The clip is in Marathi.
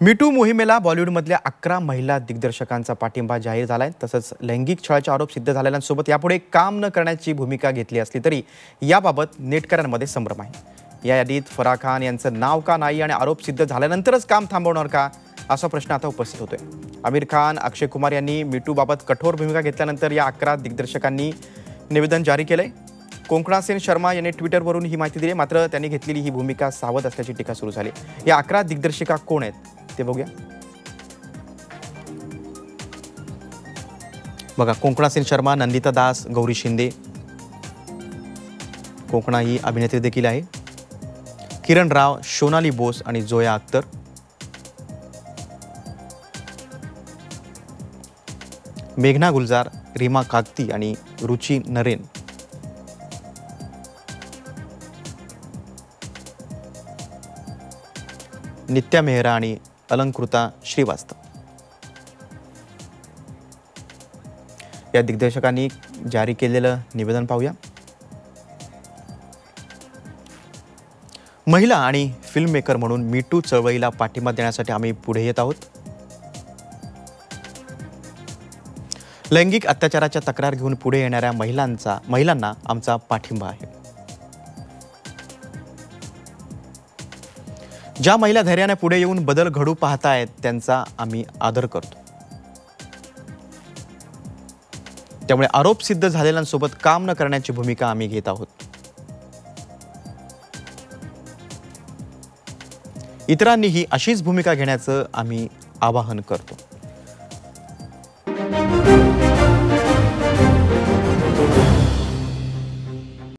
मिटू मोहिमेला बॉलिवूडमधल्या अकरा महिला दिग्दर्शकांचा पाठिंबा जाहीर झाला आहे तसंच लैंगिक छळाचे आरोप सिद्ध झालेल्यांसोबत यापुढे काम न करण्याची भूमिका घेतली असली तरी याबाबत नेटकऱ्यांमध्ये संभ्रम आहे. या यादीत फराह खान यांचं नाव का नाही आणि आरोप सिद्ध झाल्यानंतरच काम थांबवणार का? असा प्रश्न आता उपस्थित होतोय. आमिर खान अक्षय कुमार यांनी मिटूबाबत कठोर भूमिका घेतल्यानंतर या अकरा दिग्दर्शकांनी निवेदन जारी केलंय. कोंकणासेन शर्मा यांनी ट्विटरवरून ही माहिती दिली मात्र त्यांनी घेतलेली ही भूमिका सावध असल्याची टीका सुरू झाली या अकरा दिग्दर्शिका कोण आहेत? ते बघूया. बघा कोंकणा सेन शर्मा नंदिता दास गौरी शिंदे. कोंकणा ही अभिनेत्री देखील आहे. किरण राव सोनाली बोस आणि जोया अख्तर. मेघना गुलजार रीमा कागती आणि रुची नरेन. नित्या मेहरा आणि अलंकृता श्रीवास्तव. या दिग्दर्शकांनी जारी केलेलं निवेदन पाहूया. महिला आणि फिल्म मेकर म्हणून मी टू चळवळीला पाठिंबा देण्यासाठी आम्ही पुढे येत आहोत. लैंगिक अत्याचाराच्या तक्रार घेऊन पुढे येणाऱ्या महिलांचा महिलांना आमचा पाठिंबा आहे. ज्या महिला धैर्याने पुढे येऊन बदल घडू पाहतायत त्यांचा आम्ही आदर करतो. त्यामुळे आरोप सिद्ध झालेल्यांसोबत काम न करण्याची भूमिका आम्ही घेत आहोत. इतरांनीही अशीच भूमिका घेण्याचं आम्ही आवाहन करतो.